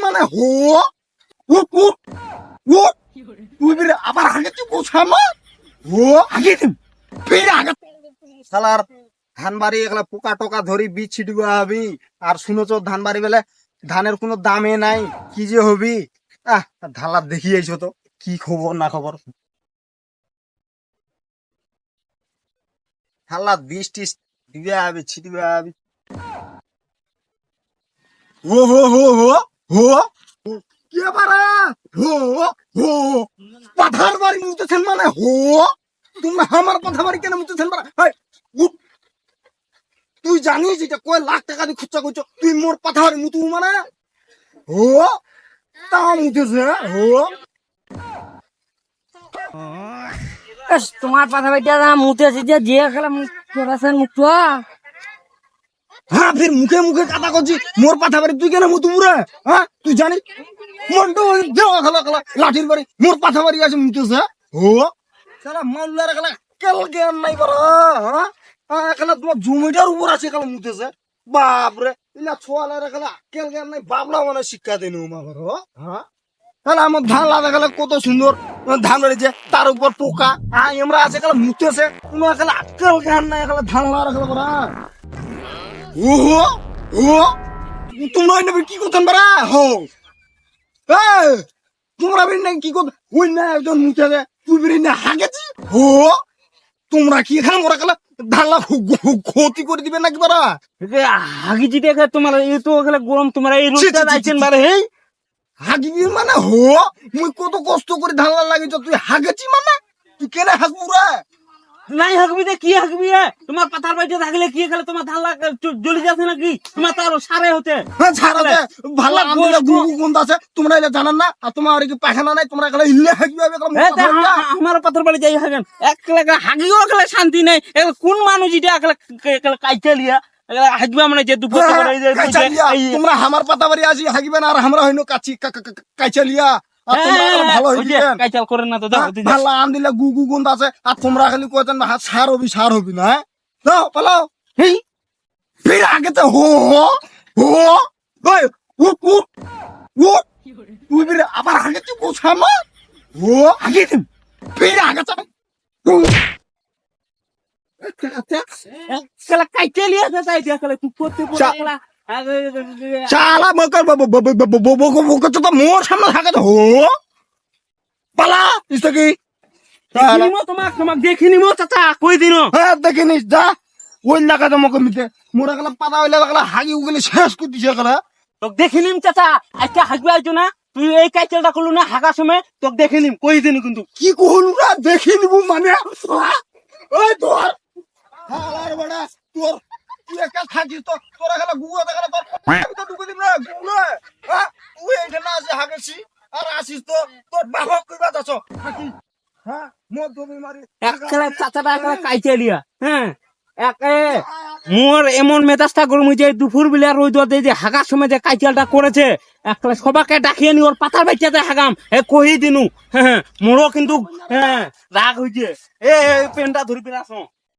মানে? পোকা টোকা ধরি বীজ হবি। আর শুনেছ বেলে ধানের কোনো দামে নাই। কি যে হবি? আহ ধালার দেখি তো। কি খবর, না খবর? হাল্লা বীজ টিস দিবে হবে, ছিটবে হবে। তুই জানিস এটা কয় লাখ টাকা দিয়ে খরচা করছ? তুই মোর পাথা বাড়ি মুতু মানে? হো? তা মুতেছে হো? তোমার পাথা বাইটা না মুতে আছে যে যে খেলা মুখ করাছেন মুখ হ্যাঁ মুখে মুখে কথা করছি মোর পাথা বাড়ি, তুই কেন মুতু রে হ্যাঁ তুই জানিস? মন্টু দেওয়া খেলা খেলা, লাঠির বাড়ি। মোর পাথা বাড়ি আছে মুতেছে হো সারা মাল্লার খেলা কেল জ্ঞান নাই বারা হ্যাঁ? তোমার জমিটার উপর আছে খেলা মুতেছে বাপরে, ইলা ছোয়ালার খেলা কেল জ্ঞান নাই বাবলা মানে শিক্ষা দেন মা বারো হ্যাঁ? তাহলে আমার ধান লাগা গেলে কত সুন্দর ধান রয়েছে তার উপর পোকা হ্যাঁ এমরা আছে খেলা মুতেছে তোমার খেলা কেল জ্ঞান নাই খেলা ধান লাগা বারা ওহো ও তোমরা ওই নেবে কি করতেন বারা হো। তোমরা বেরিয়ে না কি করতে ওই না একজন মুখে তুই বেরিয়ে না হাগেছি? হো। তোমরা কি এখানে মোরা গেলে? ধানলা ক্ষতি করে দিবে নাকি বারা হাগি জিতে তোমার এই তো খেলা গরম তোমার এই রোদটা যাইছেন বারে হেই? হাগিবি মানে হো মুই কত কষ্ট করে ধানলা লাগিয়েছ তুই হাগেছি মানে? তুই কেন হাগবু রে? নাই হাগবি দে কি হাগবি এ? তোমার পাতার বাইটা থাকলে কি খেলে তোমার ধান জ্বলি যাচ্ছে নাকি? তোমার তো আরও সারে হতে। হ্যাঁ ভালো গন্ধ আছে তোমরা এটা জানান না আর তোমার কি পায়খানা নাই তোমরা ইল্লে বলবা। আ- আমার পাথর বাড়ি যাই হাগেন। এক লাগা হাগিও খেলা শান্তি নাই। কোন মানুষ এটা একলা একলা কাইতে লিয়া? একলা হাগবা মানে যে দুপুর হ্যাঁ, তোমরা আমার পাতা বাড়ি আসি হাগিবেন আর আমরা হইনো কাচি কা- কা- কা- কাইচালিয়া হ্যাঁ, ভালো কাইচাল করেন না তো দাও ভালো আম দিলে গু গু গন্ধ আছে আর তোমরা খালি কইতেন হাত সার হবি সার হবি না হ্যাঁ? পালাও। হেই ফির আগে তো হো হো হো ওই উ উ উ তুই ফির আবার আগে তুই গোছামা হো আগে দিন ফির আগে তো। কাইতে লিয়া দিয়া খেলা তুই করতে চা- শালা মকর বকর তো মোর সামনে থাকে তো পালা ইস্তো কি? তোমাক তোমাক দেখিনিমো চাচা কই দিনো? হ্যাঁ দেখিনিস যা। ওই লাগা তো মকর মিতে। মোরা গেলা পাতা হইলে লাগলা হাগি উগলে শেষ করে দিছে গেলা তোক দেখিনিম চাচা আজকে হাগবে আইছো না? তুই এই কাইচেলটা করলু না হাগার সময় তোক দেখিনিম কই দিনু কিন্তু? কি কহলু রা দেখি নিবু মানে! ওই তোর। হালার বড়া তোর তুই থাকিস তো, তোরা গেলা দেখালা তোর আমি তো ঢুকে দিম না হ্যাঁ? তুই এইটা না আসে হাগেছি আর আসিস তো, তোর বাবা কইবা হ্যাঁ? মদ দবি মারি একলা চাচাটা একলা কাইচে লিয়া হ্যাঁ? একে, মোর এমন মেজাজটা গরম হয়েছে দুপুর বেলা রোদ দিয়ে যে হাগার সময় যে কাইচালটা করেছে একলা সবাকে ডাকিয়ে নি, ওর পাতার বাচ্চাতে হাগাম, এ কহি দিনু হ্যাঁ মোরও কিন্তু হ্যাঁ রাগ হয়েছে এ পেনটা ধরি পেন আসো